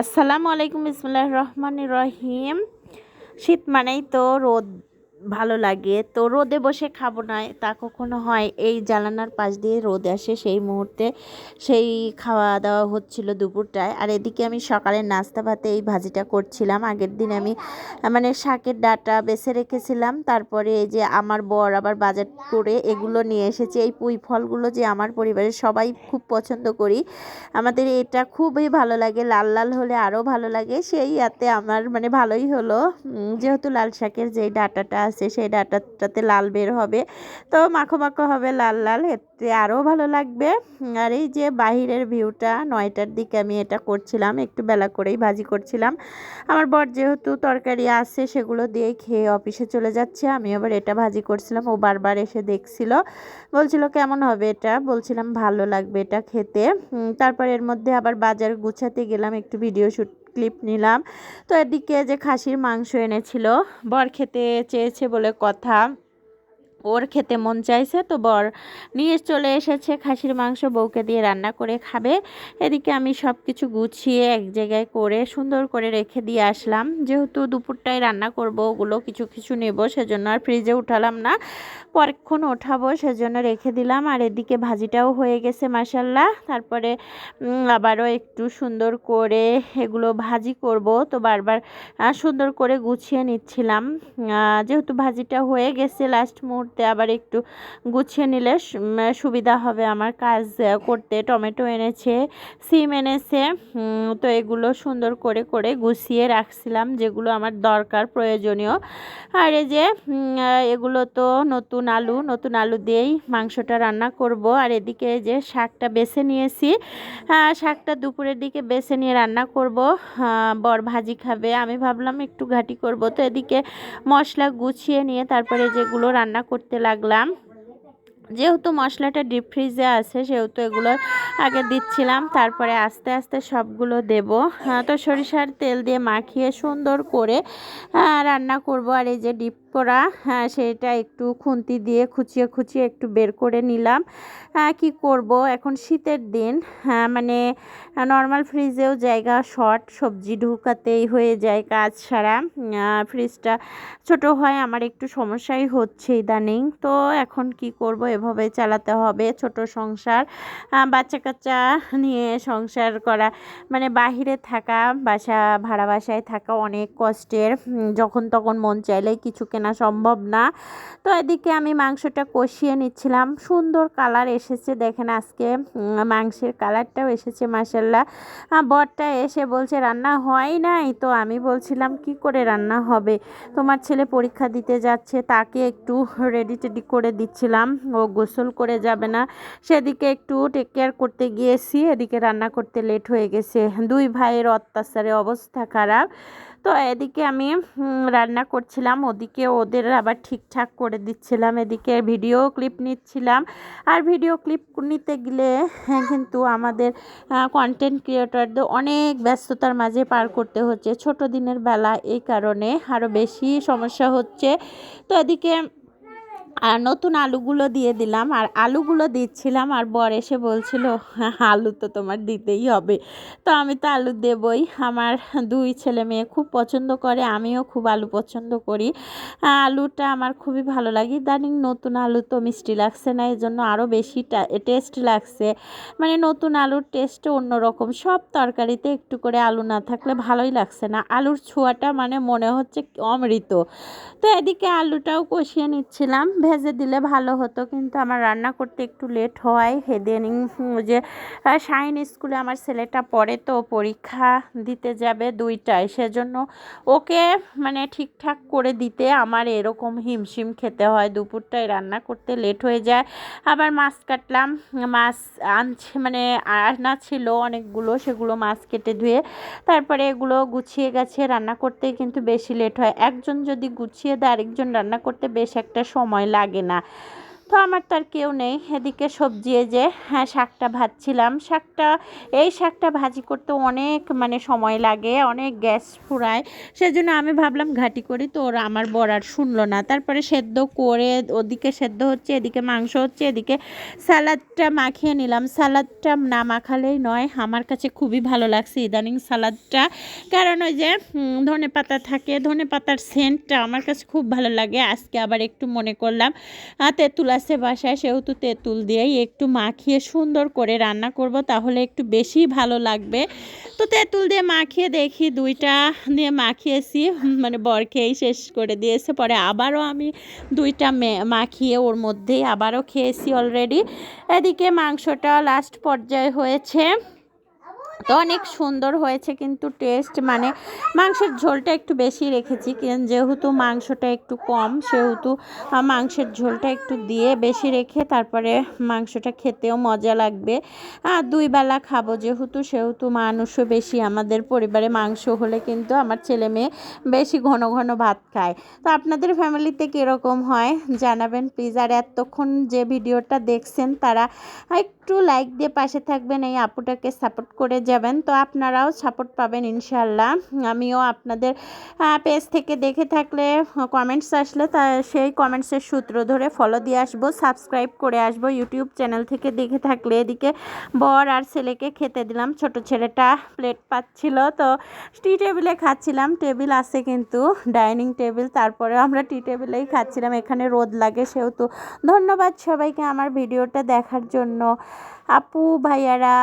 আসসালামু আলাইকুম ইসমুল্লাহ রহমান রহিম। শীত মানেই তো রোদ। ভালো লাগে। তো রোদে বসে খাব না, তা কখনো হয়। এই জানালার পাশ দিয়ে রোদ আসে, সেই মুহূর্তে সেই খাওয়া দাওয়া হচ্ছিল দুপুরটায়। আর এদিকে আমি সকালে নাস্তা ভাতে এই ভাজিটা করছিলাম। আগের দিন আমি মানে শাকের ডাটা বেছে রেখেছিলাম। তারপরে এই যে আমার বর আবার বাজার করে এগুলো নিয়ে এসেছে। এই পুঁই ফলগুলো যে আমার পরিবারের সবাই খুব পছন্দ করি। আমাদের এটা খুবই ভালো লাগে। লাল লাল হলে আরও ভালো লাগে। সেই ইয়াতে আমার মানে ভালোই হলো। যেহেতু লাল শাকের যে ডাটাটা আছে, সেই ডাটাটাতে লাল বের হবে। তো মাখো মাখো হবে লাল লাল, এতে আরও ভালো লাগবে। আর এই যে বাহিরের ভিউটা, নয়টার দিকে আমি এটা করছিলাম, একটু বেলা করেই ভাজি করছিলাম। আমার বর যেহেতু তরকারি আছে, সেগুলো দিয়ে খেয়ে অফিসে চলে যাচ্ছে। আমি আবার এটা ভাজি করছিলাম, ও বারবার এসে দেখছিল। বলছিল, কেমন হবে এটা? বলছিলাম, ভালো লাগবে এটা খেতে। তারপর এর মধ্যে আবার বাজার গুছাতে গেলাম, একটু ভিডিও শ্যুট ক্লিপ নিলাম। তো এদিকে যে খাসির মাংস এনেছিল বর খেতে চেয়েছে বলে কথা। ওর খেতে মন চাইছে তো বর নিয়ে চলে এসেছে, খাসির মাংস বউকে দিয়ে রান্না করে খাবে। এদিকে আমি সব কিছু গুছিয়ে এক জায়গায় করে সুন্দর করে রেখে দিয়ে আসলাম। যেহেতু দুপুরটায় রান্না করব, ওগুলো কিছু কিছু নেব, সেজন্য আর ফ্রিজে উঠালাম না। পরক্ষণ ওঠাবো, সেজন্য রেখে দিলাম। আর এদিকে ভাজিটাও হয়ে গেছে মাসাল্লাহ তারপরে আবারও একটু সুন্দর করে এগুলো ভাজি করব। তো বারবার সুন্দর করে গুছিয়ে নিচ্ছিলাম। যেহেতু ভাজিটা হয়ে গেছে লাস্ট মুহূর্তে করতে আবার একটু গুছিয়ে নিলে সুবিধা হবে আমার কাজ করতে। টমেটো এনেছে, সিম এনেছে তো এগুলো সুন্দর করে করে গুছিয়ে রাখছিলাম যেগুলো আমার দরকার, প্রয়োজনীয়। আর এই যে এগুলো তো নতুন আলু নতুন আলু দিয়েই মাংসটা রান্না করব। আর এদিকে যে শাকটা বেছে নিয়েছি শাকটা দুপুরের দিকে বেছে নিয়ে রান্না করব। বর ভাজি খাবে, আমি ভাবলাম একটু ঘাটি করব। তো এদিকে মশলা গুছিয়ে নিয়ে তারপরে যেগুলো রান্না করতে করতে লাগলাম। যেহেতু মশলাটা ডিপ ফ্রিজে আছে, সেহেতু এগুলো আগে দিচ্ছিলাম, তারপরে আস্তে আস্তে সবগুলো দেব। তো সরিষার তেল দিয়ে মাখিয়ে সুন্দর করে রান্না করব। আর এই যে ডিপ করা হ্যাঁ সেটা একটু খুন্তি দিয়ে খুচিয়ে খুচিয়ে একটু বের করে নিলাম। কি করব? এখন শীতের দিন হ্যাঁ মানে নর্মাল ফ্রিজেও জায়গা শর্ট সবজি ঢুকাতেই হয়ে যায় কাজ সারা। ফ্রিজটা ছোট হয়, আমার একটু সমস্যাই হচ্ছে ইদানিং। তো এখন কি করব? এভাবে চালাতে হবে, ছোট সংসার। বাচ্চা কাচ্চা নিয়ে সংসার করা মানে বাহিরে থাকা, বাসা, ভাড়া বাসায় থাকা অনেক কষ্টের। যখন তখন মন চাইলে কিছু কেনা আনা সম্ভব না। তো এদিকে আমি মাংসটা কষিয়ে নিচ্ছিলাম। সুন্দর কালার এসেছে। দেখেন আজকে মাংসের কালারটাও এসেছে মাসাল্লাহ বরটা এসে বলছে, রান্না হয় নাই? তো আমি বলছিলাম, কি করে রান্না হবে? তোমার ছেলে পরীক্ষা দিতে যাচ্ছে, তাকে একটু রেডি টেডি করে দিচ্ছিলাম। ও গোসল করে যাবে না। সেদিকে একটু টেক কেয়ার করতে গিয়েছি। এদিকে রান্না করতে লেট হয়ে গেছে। দুই ভাইয়ের অত্যাচারে অবস্থা খারাপ। তো এদিকে আমি রান্না করছিলাম। ওদিকে ওদের আবার ঠিকঠাক করে দিচ্ছিলাম। এদিকে ভিডিও ক্লিপ নিচ্ছিলাম। আর ভিডিও ক্লিপ নিতে গেলে হ্যাঁ, কিন্তু আমাদের কন্টেন্ট ক্রিয়েটরদের অনেক ব্যস্ততার মাঝে পার করতে হচ্ছে। ছোট দিনের বেলা এই কারণে আরও বেশি সমস্যা হচ্ছে। তো এদিকে আর নতুন আলুগুলো দিয়ে দিলাম। আর আলুগুলো দিচ্ছিলাম আর বর এসে বলছিল, আলু তো তোমার দিতেই হবে। তো আমি তো আলু দেবই। আমার দুই ছেলে মেয়ে খুব পছন্দ করে, আমিও খুব আলু পছন্দ করি। আলুটা আমার খুবই ভালো লাগে। ইদানিং নতুন আলু তো মিষ্টি লাগছে না এই জন্য আরও বেশি টেস্ট লাগছে। মানে নতুন আলুর টেস্ট অন্যরকম। সব তরকারিতে একটু করে আলু না থাকলে ভালোই লাগছে না। আলুর ছোঁয়াটা মানে মনে হচ্ছে অমৃত। তো এদিকে আলুটাও কষিয়ে নিচ্ছিলাম। ভেজে দিলে ভালো হতো। কিন্তু আমার রান্না করতে একটু লেট হয়। হেদেনিং যে শাইন স্কুলে আমার ছেলেটা পড়ে তো পরীক্ষা দিতে যাবে দুইটায়। সেজন্য ওকে মানে ঠিকঠাক করে দিতে আমার এরকম হিমশিম খেতে হয়। দুপুরটায় রান্না করতে লেট হয়ে যায়। আবার মাছ কাটলাম। মাছ আনছে মানে আনা ছিল অনেকগুলো। সেগুলো মাছ কেটে ধুয়ে তারপরে এগুলো গুছিয়ে গেছে রান্না করতে কিন্তু বেশি লেট হয়। একজন যদি গুছিয়ে দেয়, আরেকজন রান্না করতে বেশ একটা সময় লাগে না। তো আমার তো আর কেউ নেই। এদিকে সবজি যে হ্যাঁ শাকটা ভাজছিলাম। শাকটা, এই শাকটা ভাজি করতে অনেক মানে সময় লাগে, অনেক গ্যাস ফুরায়। সেজন্য আমি ভাবলাম ঘাটি করি, তো ওরা আমার বর আর শুনলো না। তারপরে সেদ্ধ করে ওদিকে সেদ্ধ হচ্ছে, এদিকে মাংস হচ্ছে, এদিকে স্যালাডটা মাখিয়ে নিলাম। স্যালাডটা না মাখালেই নয়, আমার কাছে খুবই ভালো লাগছে ইদানিং সালাদটা। কারণ ওই যে ধনে পাতা থাকে, ধনে পাতার সেন্টটা আমার কাছে খুব ভালো লাগে। আজকে আবার একটু মনে করলাম তেঁতুল আছে বাসায়, সেহেতু তেঁতুল দিয়েই একটু মাখিয়ে সুন্দর করে রান্না করব, তাহলে একটু বেশি ভালো লাগবে। তো তেঁতুল দিয়ে মাখিয়ে দেখি, দুইটা দিয়ে মাখিয়েছি মানে বরকেই শেষ করে দিয়েছে, পরে আবারও আমি দুইটা মাখিয়ে ওর মধ্যেই আবারও খেয়েছি অলরেডি এদিকে মাংসটা লাস্ট পর্যায়ে হয়েছে। তো অনেক সুন্দর হয়েছে কিন্তু টেস্ট মানে মাংসের ঝোলটা একটু বেশি রেখেছি যেহেতু মাংসটা একটু কম, সেহেতু মাংসের ঝোলটা একটু দিয়ে বেশি রেখে তারপরে মাংসটা খেতেও মজা লাগবে। আর দুই বেলা খাব যেহেতু, সেহেতু মানুষও বেশি, আমাদের পরিবারে মাংস হলে কিন্তু আমার ছেলে মেয়ে বেশি ঘন ঘন ভাত খায়। তো আপনাদের ফ্যামিলিতে কীরকম হয় জানাবেন প্লিজ আর এতক্ষণ যে ভিডিওটা দেখছেন তারা একটু লাইক দিয়ে পাশে থাকবেন, এই আপুটাকে সাপোর্ট করে যাবেন, তো আপনারাও সাপোর্ট পাবেন ইনশাল্লাহ আমিও আপনাদের পেজ থেকে দেখে থাকলে কমেন্টস আসলে তা, সেই কমেন্টসের সূত্র ধরে ফলো দিয়ে আসব সাবস্ক্রাইব করে আসব। ইউটিউব চ্যানেল থেকে দেখে থাকলে এদিকে বর আর ছেলেকে খেতে দিলাম। ছোট ছেলেটা প্লেট পাচ্ছিল, তো টি টেবিলে খাচ্ছিলাম। টেবিল আছে কিন্তু ডাইনিং টেবিল তারপরে আমরা টি টেবিলেই খাচ্ছিলাম। এখানে রোদ লাগে সেহেতু। ধন্যবাদ সবাইকে আমার ভিডিওটা দেখার জন্য। আপু, ভাইয়ারা